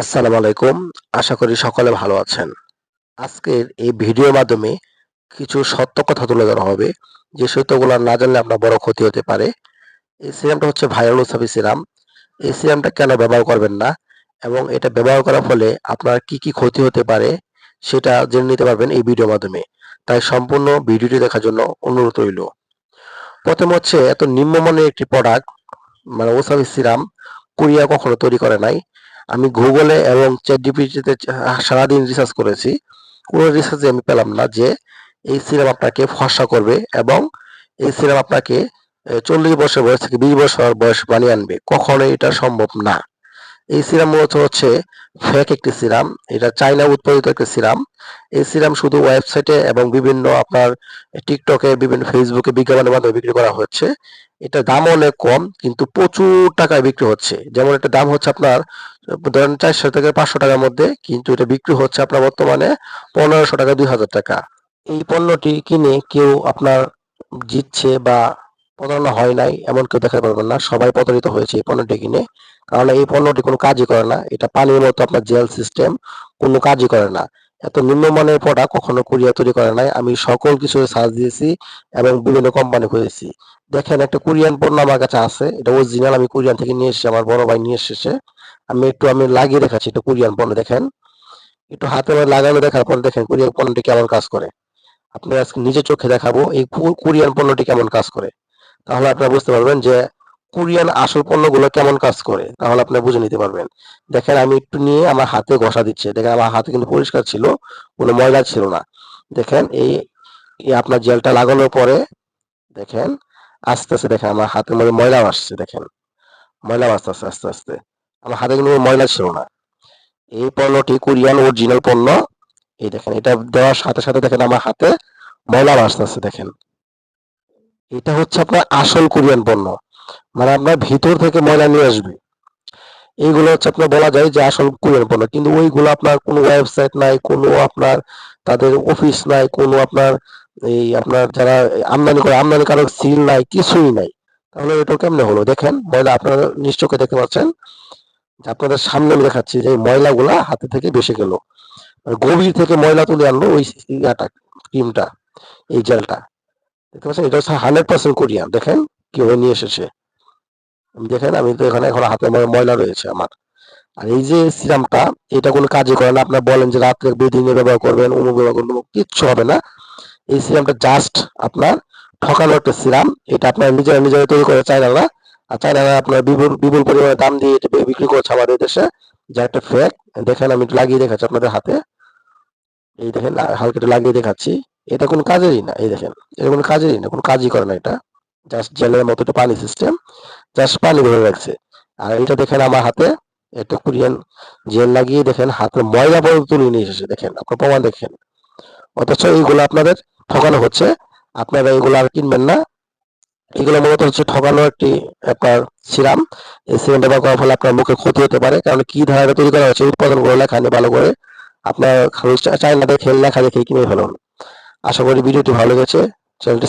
আসসালামু আলাইকুম। আশা করি সকলে ভালো আছেন। আজকের এই ভিডিওর মাধ্যমে কিছু সত্য কথা তুলে ধরা হবে। যে সত্যগুলো না জানলে আপনার বড় ক্ষতি হতে পারে। এই সিরামটা হচ্ছে ভাইরাল উসাবি সিরাম। এই সিরামটা কেন ব্যবহার করবেন না? এবং এটা ব্যবহার করার ফলে আপনার কি কি ক্ষতি হতে পারে? সেটা জেনে নিতে পারবেন এই ভিডিওর মাধ্যমে। তাই সম্পূর্ণ ভিডিওটি দেখার জন্য অনুরোধ রইল। প্রথম হচ্ছে এত নিম্নমানের একটি প্রোডাক্ট মানে ওসাবি সিরাম। কোরিয়া কখনো তৈরি করে নাই। আমি গুগলে এবং চ্যাট জিপিটিতে সারাদিন রিসার্চ করেছি। কোনো রিসার্চে আমি পেলাম না যে এই সিরাম আপনাকে ফর্সা করবে এবং এই সিরাম আপনাকে চল্লিশ বছর বয়স থেকে বিশ বছর বয়স বানিয়ে আনবে। কখনো এটা সম্ভব না। এই সিরাম মূলত হচ্ছে ফেক একটি সিরাম। এটা চাইনা উৎপাদিত একটি সিরাম। এই সিরাম শুধু ওয়েবসাইটে এবং বিভিন্ন আপনার টিকটকে বিভিন্ন ফেসবুকে বিজ্ঞাপনের মাধ্যমে বিক্রি করা হচ্ছে। এটা দাম অনেক কম, কিন্তু প্রচুর টাকায় বিক্রি হচ্ছে। যেমন এটা দাম হচ্ছে আপনার, ধরেন চারশো থেকে পাঁচশো টাকার মধ্যে, কিন্তু এটা বিক্রি হচ্ছে আপনার বর্তমানে পনেরোশো টাকা, দুই হাজার টাকা। এই পণ্যটি কিনে কেউ আপনার জিতছে বা প্রতারণা হয় নাই, এমন কেউ দেখাতে পারবেন না। সবাই প্রতারিত হয়েছে এই পণ্যটি কিনে, কারণ এই পণ্যটি কোনো কাজই করে না। এটা পানির মতো আপনার জেল সিস্টেম, কোনো কাজই করে না। এত নিম্নমানের প্রোডাক্ট কখনো কুরিয়া তৈরি করে নাই। আমি সকল কিছু সার্চ দিয়েছি এবং বিভিন্ন কোম্পানি খুঁজেছি। দেখেন, একটা কোরিয়ান পণ্য আমার কাছে আছে। এটা অরিজিনাল আমি কোরিয়ান থেকে নিয়ে এসেছি, আমার বড় ভাই নিয়ে এসেছে। আমি একটু, আমি লাগিয়ে দেখাচ্ছি এটা কোরিয়ান পণ্য, দেখেন। একটু হাতে লাগানো দেখার পর দেখেন কোরিয়ান পণ্যটি কেমন কাজ করে। আপনি আজকে নিজে চোখে দেখাবো, এই কোরিয়ান পণ্যটি কেমন কাজ করে। তাহলে আপনারা বুঝতে পারবেন যে কোরিয়ান আসল পণ্যগুলো কেমন কাজ করে, তাহলে আপনি বুঝে নিতে পারবেন। দেখেন, আমি একটু নিয়ে আমার হাতে ঘষা দিচ্ছে। দেখেন, আমার হাতে কিন্তু পরিষ্কার ছিল, কোনো ময়লা ছিল না। দেখেন, এই আপনার জেলটা লাগানোর পরে, দেখেন, আস্তে আস্তে দেখেন, আমার হাতের মধ্যে ময়লা আসছে, দেখেন। ময়লা আসতে আস্তে আস্তে আস্তে। আমার হাতে কিন্তু ময়লা ছিল না। এই পণ্যটি কোরিয়ান অরিজিনাল পণ্য। এই দেখেন, এটা দেওয়ার সাথে সাথে দেখেন, আমার হাতে ময়লা আসতেছে দেখেন। এটা হচ্ছে আপনার আসল কোরিয়ান পণ্য। মানে আপনার ভিতর থেকে ময়লা নিয়ে আসবে। এইগুলো হচ্ছে আপনার বলা যায় যে আসল কোরিয়ান পণ্য। কিন্তু ওইগুলো আপনার কোনো ওয়েবসাইট নাই, কোনো আপনার তাদের অফিস নাই, কোনো আপনার এই আপনার যারা আমদানি করে, আমদানি কারক সিল নাই, কিছুই নাই। তাহলে এটা কেমনে হলো? দেখেন, ময়লা আপনারা নিশ্চয়ই দেখতে পাচ্ছেন আপনাদের সামনে আমি দেখাচ্ছি যে ময়লাগুলা হাতে থেকে বেসে গেল। গভীর থেকে ময়লা তুলে আনলো ওই ইয়াটা, ক্রিমটা, এই জেলটা দেখতে পাচ্ছেন? এটা হচ্ছে হান্ড্রেড পার্সেন্ট কোরিয়ান। দেখেন, কীভাবে নিয়ে এসেছে। দেখেন, আমি তো এখানে এখন হাতে ময়লা রয়েছে আমার। আর এই যে সিরামটা, এটা কোনো কাজে করে না। আপনার বলেন যে রাত্রে বেদিনে ব্যবহার করবেন অনু ব্যবহার করবেন কিচ্ছু হবে না। এই সিরামটা জাস্ট আপনার ঠকানো একটা সিরাম। এটা আপনার নিজেরা নিজেরা তৈরি করে চায়নারা। আর চায়নারা আপনার বিপুল বিপুল পরিমাণে দাম দিয়ে এটা বিক্রি করছে আমাদের দেশে। যা একটা ফেক দেখেন, আমি একটু লাগিয়ে দেখাচ্ছি আপনাদের হাতে। এই দেখেন হালকা লাগিয়ে দেখাচ্ছি। এটা কোনো কাজেরই না, এই দেখেন। এটা কোনো কাজেরই না, কোনো কাজই করে না এটা। জাস্ট জেলের মতো একটা পানি সিস্টেম জাস্ট পানি ধরে রাখছে। আর এটা দেখেন আমার হাতে একটা কোরিয়ান জেল লাগিয়ে দেখেন, হাতের ময়লা পর্যন্ত তুলে নিয়ে এসেছে, দেখেন, আপনার প্রমাণ দেখেন। অথচ এইগুলো আপনাদের ঠকানো হচ্ছে। আপনারা এগুলো আর কিনবেন না। এগুলো মূলত হচ্ছে ঠকানো একটি আপনার সিরাম। এই সিরাম ব্যবহার করার ফলে আপনার মুখে ক্ষতি হতে পারে। কারণ কি ধারাটা তৈরি করা হচ্ছে? উৎপাদন করে লেখা নেই ভালো করে। আপনার চাইনাতে খেল লেখা দেখে কিনে ফেলুন। আশা করি ভিডিওটি ভালো লেগেছে। চ্যানেলটি